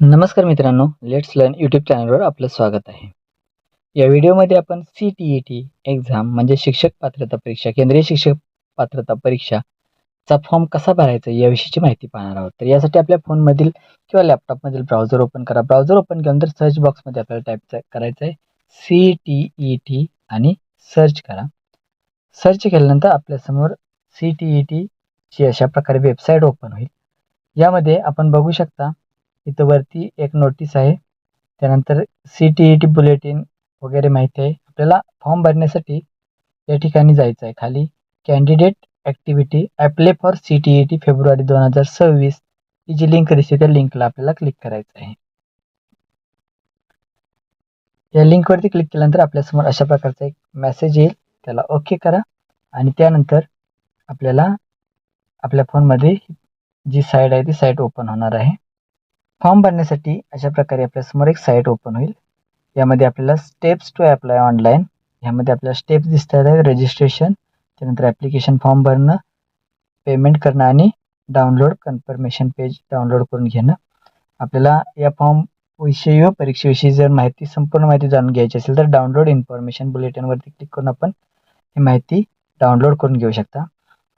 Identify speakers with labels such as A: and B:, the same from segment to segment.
A: नमस्कार मित्रांनो let's learn YouTube चॅनलवर आपलं स्वागत आहे. या व्हिडिओमध्ये आपण C T E T exam म्हणजे शिक्षक पात्रता परीक्षा केंद्रीय शिक्षक पात्रता परीक्षाचा फॉर्म कसा भरायचा याविषयीची माहिती पाहणार आहोत. तर यासाठी आपल्या फोनमधील किंवा लॅपटॉपमधील ब्राउझर ओपन करा. ब्राउझर ओपन केल्यानंतर सर्च बॉक्समध्ये आपल्याला टाईप करायचं आहे सी टी ई टी आणि सर्च करा. सर्च केल्यानंतर आपल्यासमोर सी टी ई टीची अशा प्रकारे वेबसाईट ओपन होईल. यामध्ये आपण बघू शकता इथं वरती एक नोटीस आहे. त्यानंतर C T E T bulletin वगैरे माहिती आहे. आपल्याला फॉर्म भरण्यासाठी या ठिकाणी जायचं आहे. खाली candidate activity apply for C T E T February दोन हजार सव्वीस. ही जी लिंक दिसते. त्या लिंकला आपल्याला क्लिक करायचं आहे. या लिंकवरती क्लिक केल्यानंतर आपल्यासमोर अशा प्रकारचा एक मेसेज येईल. त्याला ओके करा. आणि त्यानंतर आपल्याला आपल्या फोनमध्ये जी साईट आहे ती साईट ओपन होणार आहे. फॉर्म भरण्यासाठी अशा प्रकारे आपल्यासमोर एक साईट ओपन होईल. यामध्ये आपल्याला स्टेप्स टू अप्लाय ऑनलाईन ह्यामध्ये आपल्याला स्टेप्स दिसतात आहेत रजिस्ट्रेशन त्यानंतर ॲप्लिकेशन फॉर्म भरणं पेमेंट करणं आणि डाउनलोड कन्फर्मेशन पेज डाउनलोड करून घेणं. आपल्याला या फॉर्म विषयी व परीक्षेविषयी जर माहिती संपूर्ण माहिती जाणून घ्यायची असेल तर डाउनलोड इन्फॉर्मेशन बुलेटिनवरती क्लिक करून आपण ही माहिती डाउनलोड करून घेऊ शकता.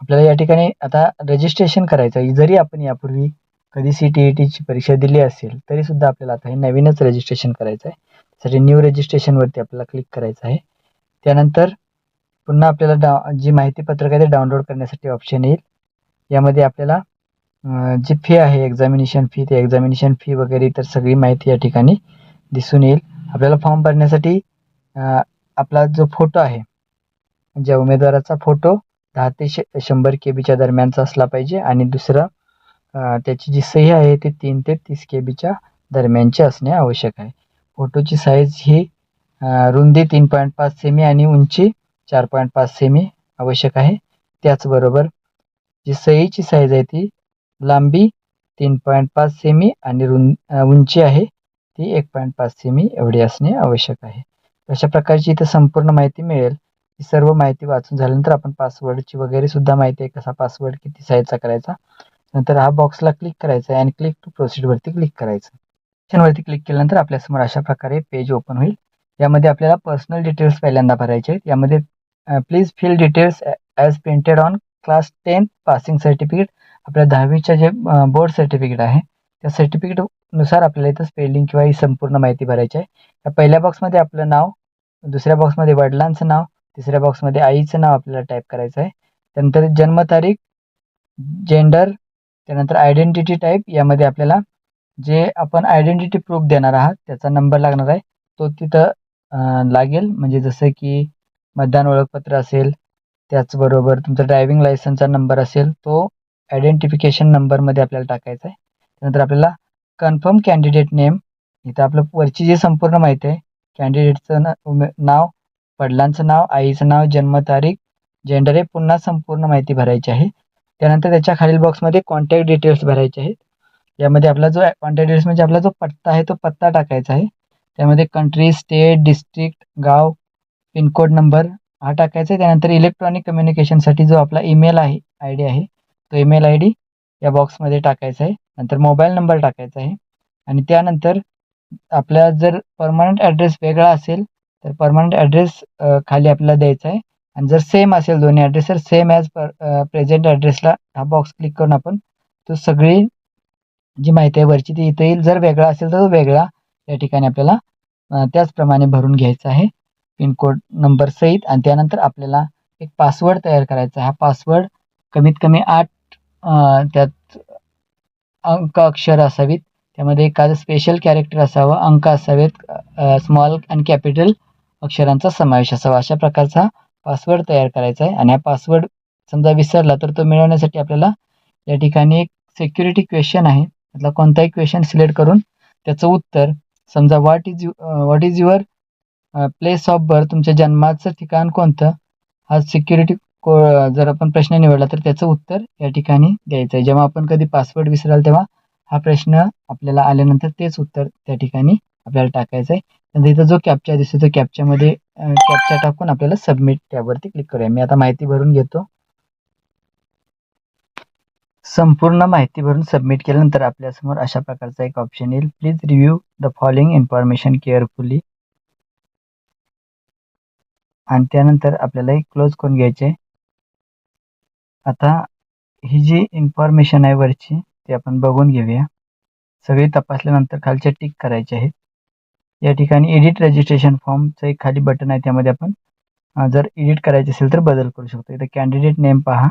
A: आपल्याला या ठिकाणी आता रजिस्ट्रेशन करायचं आहे. जरी आपण यापूर्वी कधी सी टी ई टीची परीक्षा दिली असेल तरीसुद्धा आपल्याला आता हे नवीनच रजिस्ट्रेशन करायचं आहे. त्यासाठी न्यू रजिस्ट्रेशनवरती आपल्याला क्लिक करायचं आहे. त्यानंतर पुन्हा आपल्याला डा जी माहिती पत्रक आहे ते डाउनलोड करण्यासाठी ऑप्शन येईल. यामध्ये आपल्याला जी फी आहे एक्झामिनेशन फी ते एक्झामिनेशन फी वगैरे तर सगळी माहिती या ठिकाणी दिसून येईल. आपल्याला फॉर्म भरण्यासाठी आपला जो फोटो आहे ज्या उमेदवाराचा फोटो दहा ते श शंभर के बीच्या दरम्यानचा असला पाहिजे आणि दुसरा त्याची जी सही आहे ती तीन ते तीस के बीच्या दरम्यानची असणे आवश्यक आहे. फोटोची साईज ही रुंदी तीन पॉईंट पाच सेमी आणि उंची चार पॉईंट पाच सेमी आवश्यक आहे. त्याचबरोबर जी सहीची साईज आहे ती लांबी तीन पॉईंट पाच सेमी आणि रुं उंची आहे ती एक पॉईंट पाच सेमी एवढी असणे आवश्यक आहे. अशा प्रकारची इथं संपूर्ण माहिती मिळेल. ही सर्व माहिती वाचून झाल्यानंतर आपण पासवर्डची वगैरे सुद्धा माहिती आहे कसा पासवर्ड किती साईजचा करायचा नंतर हा बॉक्सला क्लिक करायचा आहे आणि क्लिक टू प्रोसीडवरती क्लिक करायचं. ऑप्शनवरती क्लिक केल्यानंतर आपल्यासमोर अशा प्रकारे पेज ओपन होईल. यामध्ये आपल्याला पर्सनल डिटेल्स पहिल्यांदा भरायचे आहेत. यामध्ये please fill details as printed on class tenth passing certificate आपल्या दहावीच्या जे बोर्ड सर्टिफिकेट आहे त्या सर्टिफिकेटनुसार आपल्याला इथं स्पेलिंग किंवा ही संपूर्ण माहिती भरायची आहे. या पहिल्या बॉक्समध्ये आपलं नाव दुसऱ्या बॉक्समध्ये वडिलांचं नाव तिसऱ्या बॉक्समध्ये आईचं नाव आपल्याला टाईप करायचं आहे. त्यानंतर जन्मतारीख जेंडर त्यानंतर आयडेंटिटी टाईप यामध्ये आपल्याला जे आपण आयडेंटिटी प्रूफ देणार आहात त्याचा नंबर लागणार आहे. तो तिथं लागेल. म्हणजे जसं की मतदान ओळखपत्र असेल त्याचबरोबर तुमचा ड्रायविंग लायसनचा नंबर असेल तो आयडेंटिफिकेशन नंबरमध्ये आपल्याला टाकायचा आहे. त्यानंतर आपल्याला कन्फर्म कॅन्डिडेट नेम इथं आपलं वरची जी संपूर्ण माहिती आहे कॅन्डिडेटचं ना उमे नाव वडिलांचं नाव आईचं नाव जन्मतारीख जेंडर हे पुन्हा संपूर्ण माहिती भरायची आहे. त्यानंतर त्याच्या खालील बॉक्समध्ये कॉन्टॅक्ट डिटेल्स भरायचे आहेत. यामध्ये आपला जो कॉन्टॅक्ट डिटेल्स म्हणजे आपला जो पत्ता आहे तो पत्ता टाकायचा आहे. त्यामध्ये कंट्री स्टेट डिस्ट्रिक्ट गाव पिनकोड नंबर हा टाकायचा आहे. त्यानंतर इलेक्ट्रॉनिक कम्युनिकेशनसाठी जो आपला ईमेल आहे आय डी आहे तो ईमेल आय डी या बॉक्समध्ये टाकायचा आहे. नंतर मोबाईल नंबर टाकायचा आहे. आणि त्यानंतर आपला जर परमनंट ॲड्रेस वेगळा असेल तर परमनंट ॲड्रेस खाली आपल्याला द्यायचा आहे. आणि जर सेम असेल दोन्ही ॲड्रेस तर सेम ॲज पर प्रेझेंट ॲड्रेसला हा बॉक्स क्लिक करून आपण तो सगळी जी माहिती आहे वरची ती इथं येईल. जर वेगळा असेल तर तो वेगळा या ठिकाणी आपल्याला त्याचप्रमाणे भरून घ्यायचा आहे. पिनकोड नंबर सहित आणि त्यानंतर आपल्याला एक पासवर्ड तयार करायचा आहे. हा पासवर्ड कमीत कमी आठ त्यात अंक अक्षर असावीत. त्यामध्ये एखादं स्पेशल कॅरेक्टर असावं अंक असावेत स्मॉल आणि कॅपिटल अक्षरांचा समावेश असावा. अशा प्रकारचा पासवर्ड तयार करायचा आहे. आणि हा पासवर्ड समजा विसरला तर तो मिळवण्यासाठी आपल्याला या ठिकाणी एक सिक्युरिटी क्वेश्चन आहे. त्यातला कोणताही क्वेश्चन सिलेक्ट करून त्याचं उत्तर समजा what is you what is your place of birth तुमच्या जन्माचं ठिकाण कोणतं? हा सिक्युरिटी को जर आपण प्रश्न निवडला तर त्याचं उत्तर या ठिकाणी द्यायचं आहे. जेव्हा आपण कधी पासवर्ड विसराल तेव्हा हा प्रश्न आपल्याला आल्यानंतर तेच उत्तर त्या ठिकाणी आपल्याला टाकायचं आहे. नंतर इथं जो कॅप्चा दिसतो तो कॅप्च्यामध्ये कॅप्चा टाकून आपल्याला सबमिट त्यावरती क्लिक करूया. मी आता माहिती भरून घेतो. संपूर्ण माहिती भरून सबमिट केल्यानंतर आपल्यासमोर अशा प्रकारचा एक ऑप्शन येईल. Please review the following information carefully आणि त्यानंतर आपल्याला एक क्लोज करून घ्यायचे. आता ही जी इन्फॉर्मेशन आहे वरची ती आपण बघून घेऊया. सगळी तपासल्यानंतर खालचे टिक करायचे आहेत. या ठिकाणी एडिट रजिस्ट्रेशन फॉर्मचं एक खाली बटन आहे त्यामध्ये आपण जर एडिट करायचे असेल तर बदल करू शकतो. इथं कॅन्डिडेट नेम पहा.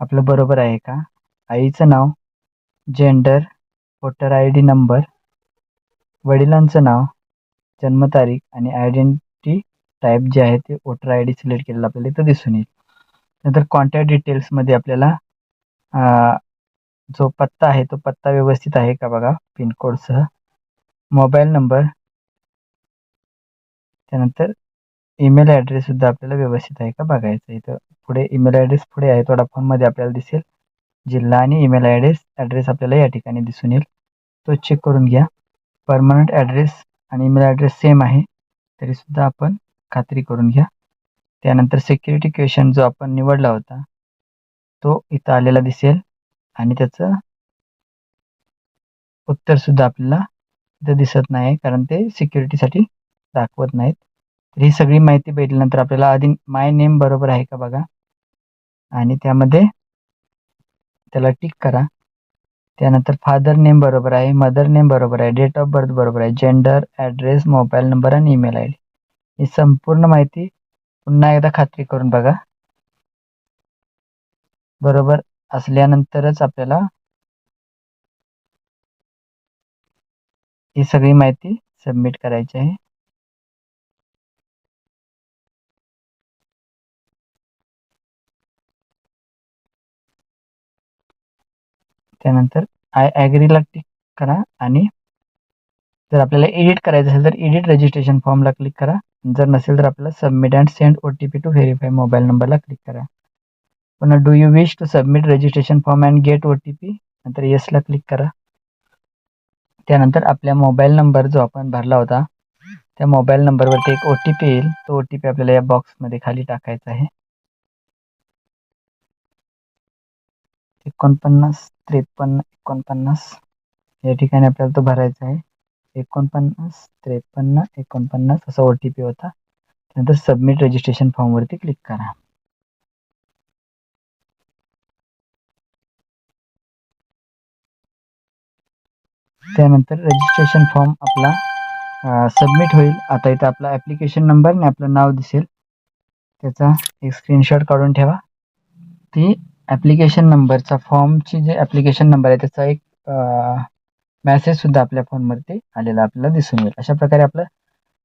A: आपलं बरोबर आहे का? आईचं नाव gender voter I D number वडिलांचं नाव जन्मतारीख आणि आयडेंटिटी टाईप जे आहे ते वोटर आय डी सिलेक्ट केलेलं आपल्याला इथं दिसून येईल. नंतर कॉन्टॅक्ट डिटेल्समध्ये आपल्याला जो पत्ता आहे तो पत्ता व्यवस्थित आहे का बघा? पिनकोडसह. मोबाईल नंबर त्यानंतर ईमेल ॲड्रेससुद्धा आपल्याला व्यवस्थित आहे का बघायचं? इथं पुढे ईमेल ॲड्रेस पुढे आहे. थोडा फोनमध्ये आपल्याला दिसेल. जिल्हा आणि ईमेल ॲड्रेस ॲड्रेस आपल्याला या ठिकाणी दिसून येईल. तो चेक करून घ्या. परमनंट ॲड्रेस आणि ईमेल ॲड्रेस सेम आहे. तरीसुद्धा आपण खात्री करून घ्या. त्यानंतर सिक्युरिटी क्वेश्चन जो आपण निवडला होता तो इथं आलेला दिसेल. आणि त्याचं उत्तरसुद्धा आपल्याला इथं दिसत नाही कारण ते सिक्युरिटीसाठी दाखवत नाहीत. तर ही सगळी माहिती भेटल्यानंतर आपल्याला आधी माय नेम बरोबर आहे का बघा? आणि त्यामध्ये त्याला टिक करा. त्यानंतर फादर नेम बरोबर आहे मदर नेम बरोबर आहे डेट ऑफ बर्थ बरोबर आहे जेंडर ॲड्रेस मोबाईल नंबर आणि ईमेल आय डी ही संपूर्ण माहिती पुन्हा एकदा खात्री करून बघा. बरोबर असल्यानंतरच आपल्याला ही सगळी माहिती सबमिट करायची आहे. त्यानंतर आय ॲग्रीला क्लिक करा आणि जर आपल्याला एडिट करायचं असेल तर एडिट रजिस्ट्रेशन फॉर्मला क्लिक करा. जर नसेल तर आपल्याला submit and send O T P to verify mobile नंबरला क्लिक करा. पुन्हा do you wish to submit registration form and get O T P नंतर येसला क्लिक करा. त्यानंतर आपल्या मोबाईल नंबर जो आपण भरला होता त्या मोबाईल नंबरवरती एक ओ टी पी येईल. तो ओ टी पी आपल्याला या बॉक्समध्ये खाली टाकायचा आहे. एकोणपन्नास त्रेपन्न एकोणपन्नास. या ठिकाणी आपल्याला तो भरायचा आहे. एकोणपन्नास त्रेपन्न एकोणपन्नास असा ओ टी पी होता. त्यानंतर सबमिट रजिस्ट्रेशन फॉर्मवरती क्लिक करा. त्यानंतर रजिस्ट्रेशन फॉर्म आपला सबमिट होईल. आता इथं आपला ॲप्लिकेशन नंबर आणि आपलं नाव दिसेल. त्याचा एक स्क्रीनशॉट काढून ठेवा. ती ॲप्लिकेशन नंबरचा फॉर्मची जे ॲप्लिकेशन नंबर आहे त्याचा एक मॅसेजसुद्धा आपल्या फोनवरती आलेला आपल्याला दिसून येईल. अशा प्रकारे आपलं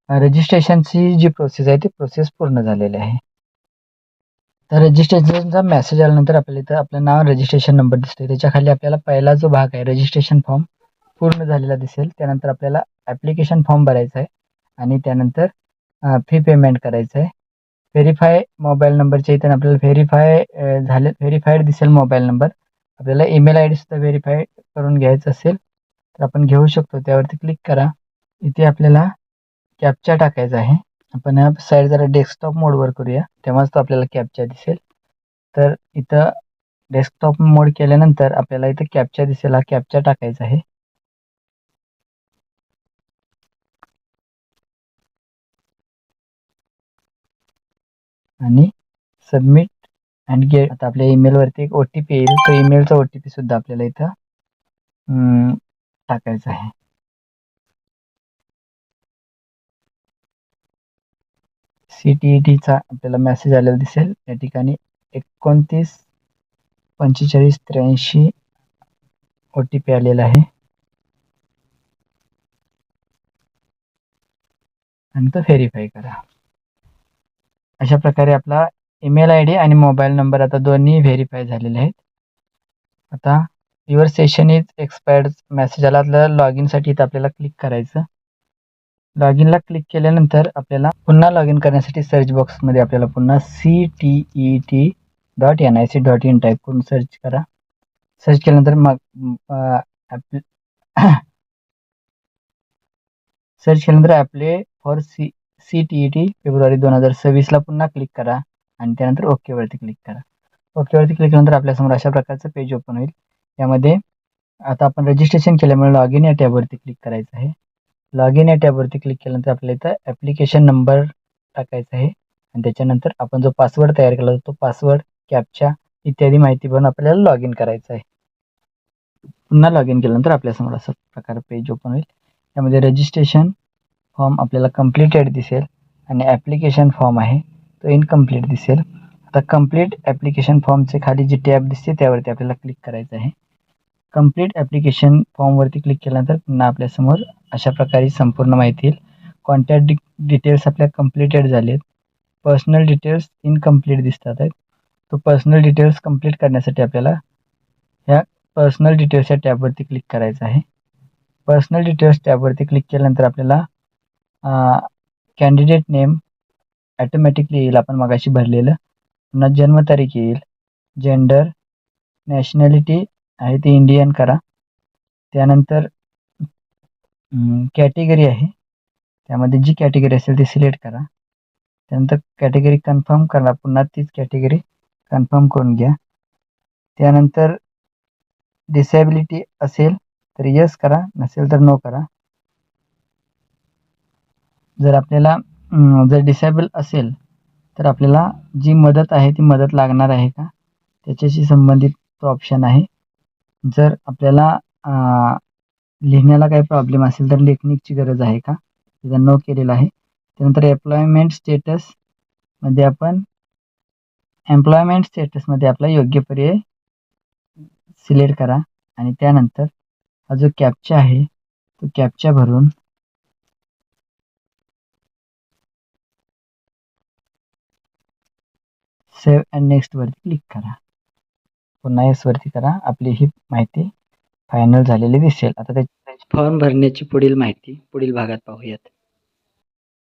A: रजिस्ट्रेशनची जी प्रोसेस आहे ती प्रोसेस पूर्ण झालेली आहे. तर रजिस्ट्रेशनचा मेसेज आल्यानंतर आपल्याला इथं आपलं नाव रजिस्ट्रेशन नंबर दिसतो त्याच्याखाली आपल्याला पहिला जो भाग आहे रजिस्ट्रेशन फॉर्म पूर्ण झालेला दिसेल. त्यानंतर आपल्याला ॲप्लिकेशन फॉर्म भरायचा आहे आणि त्यानंतर फी पेमेंट करायचं आहे. व्हेरीफाय मोबाईल नंबरच्या इथं आपल्याला व्हेरीफाय झाले व्हेरीफाईड दिसेल मोबाईल नंबर आपल्याला ईमेल आय डी सुद्धा व्हेरीफाय करून घ्यायचं असेल तर आपण घेऊ शकतो. त्यावरती क्लिक करा. इथे आपल्याला कॅपचा टाकायचा आहे. आपण या साईड जरा डेस्कटॉप मोडवर करूया. तेव्हाच तो आपल्याला कॅपचा दिसेल. तर इथं डेस्कटॉप मोड केल्यानंतर आपल्याला इथं कॅपचा दिसेल. हा कॅपचा टाकायचा आहे. आणि सबमिट अँड गेट आता आपल्या ईमेलवरती एक ओ टी पी येईल. तो ईमेलचा ओ टी पी सुद्धा आपल्याला इथं टाकायचा आहे. सी टी ई टीचा आपल्याला मेसेज आलेला दिसेल. या ठिकाणी एकोणतीस पंचेचाळीस त्र्याऐंशी ओ टी पी आलेला आहे. आणि तो व्हेरीफाय करा. अशा प्रकारे आपला ईमेल आय डी आणि मोबाईल नंबर आता दोन्ही व्हेरीफाय झालेले आहेत. आता your session is expired message आला आपल्याला लॉग इनसाठी इथं आपल्याला क्लिक करायचं. लॉग इनला क्लिक केल्यानंतर आपल्याला पुन्हा लॉग इन करण्यासाठी सर्च बॉक्समध्ये आपल्याला पुन्हा C T E T dot N I C dot in type करून सर्च करा. सर्च केल्यानंतर मग सर्च केल्यानंतर apply for C C T E T February दोन हजार सव्वीसला पुन्हा क्लिक करा आणि त्यानंतर ओकेवरती क्लिक करा. ओकेवरती क्लिक केल्यानंतर आपल्यासमोर अशा प्रकारचं पेज ओपन होईल. यामध्ये आता आपण रजिस्ट्रेशन केल्यामुळे लॉग इन या टॅबवरती क्लिक करायचं आहे. लॉग इन या टॅबवरती क्लिक केल्यानंतर आपल्याला इथं ॲप्लिकेशन नंबर टाकायचा आहे आणि त्याच्यानंतर आपण जो पासवर्ड तयार केला होता तो पासवर्ड कॅपच्या इत्यादी माहिती भरून आपल्याला लॉग इन करायचं आहे. पुन्हा लॉग इन केल्यानंतर आपल्यासमोर असं प्रकार पेज ओपन होईल. त्यामध्ये रजिस्ट्रेशन फॉर्म आपल्याला कम्प्लिटेड दिसेल आणि ॲप्लिकेशन फॉर्म आहे तो इनकम्प्लीट दिसेल. आता कंप्लीट ॲप्लिकेशन फॉर्मचे खाली जी टॅब दिसते त्यावरती आपल्याला क्लिक करायचं आहे. कंप्लीट ॲप्लिकेशन फॉर्मवरती क्लिक केल्यानंतर पुन्हा आपल्यासमोर अशा प्रकारे संपूर्ण माहिती येईल. कॉन्टॅक्ट डि डिटेल्स आपल्या कम्प्लिटेड झाले आहेत पर्सनल डिटेल्स इनकम्प्लीट दिसतात आहेत. तो पर्सनल डिटेल्स कंप्लीट करण्यासाठी आपल्याला ह्या पर्सनल डिटेल्स या टॅबवरती क्लिक करायचं आहे. पर्सनल डिटेल्स टॅबवरती क्लिक केल्यानंतर आपल्याला कॅन्डिडेट नेम ॲटोमॅटिकली येईल आपण मगाशी भरलेलं. पुन्हा जन्मतारीख येईल. जेंडर नॅशनॅलिटी आहे ती इंडियन करा. त्यानंतर कॅटेगरी आहे. त्यामध्ये जी कॅटेगरी असेल ती सिलेक्ट करा. त्यानंतर कॅटेगरी कन्फर्म करा. पुन्हा तीच कॅटेगरी कन्फर्म करून घ्या. त्यानंतर डिसेबिलिटी असेल तर यस करा. नसेल तर नो करा. जर आपल्याला जर डिसेबल असेल तर आपल्याला जी मदत आहे ती मदत लागणार आहे का? त्याच्याशी संबंधित तो ऑप्शन आहे. जर आपल्याला लिहिण्याला काही प्रॉब्लेम असेल तर लेखनिकची गरज आहे का? त्याचा नो केलेला आहे. त्यानंतर एम्प्लॉयमेंट स्टेटसमध्ये आपण एम्प्लॉयमेंट स्टेटसमध्ये आपला योग्य पर्याय सिलेक्ट करा. आणि त्यानंतर हा जो कॅपचा आहे तो कॅपचा भरून सेव्ह अँड नेक्स्टवरती क्लिक करा. पुन्हा येसवरती करा. आपली ही माहिती फायनल झालेली दिसेल. आता त्याची फॉर्म भरण्याची पुढील माहिती पुढील भागात पाहूयात.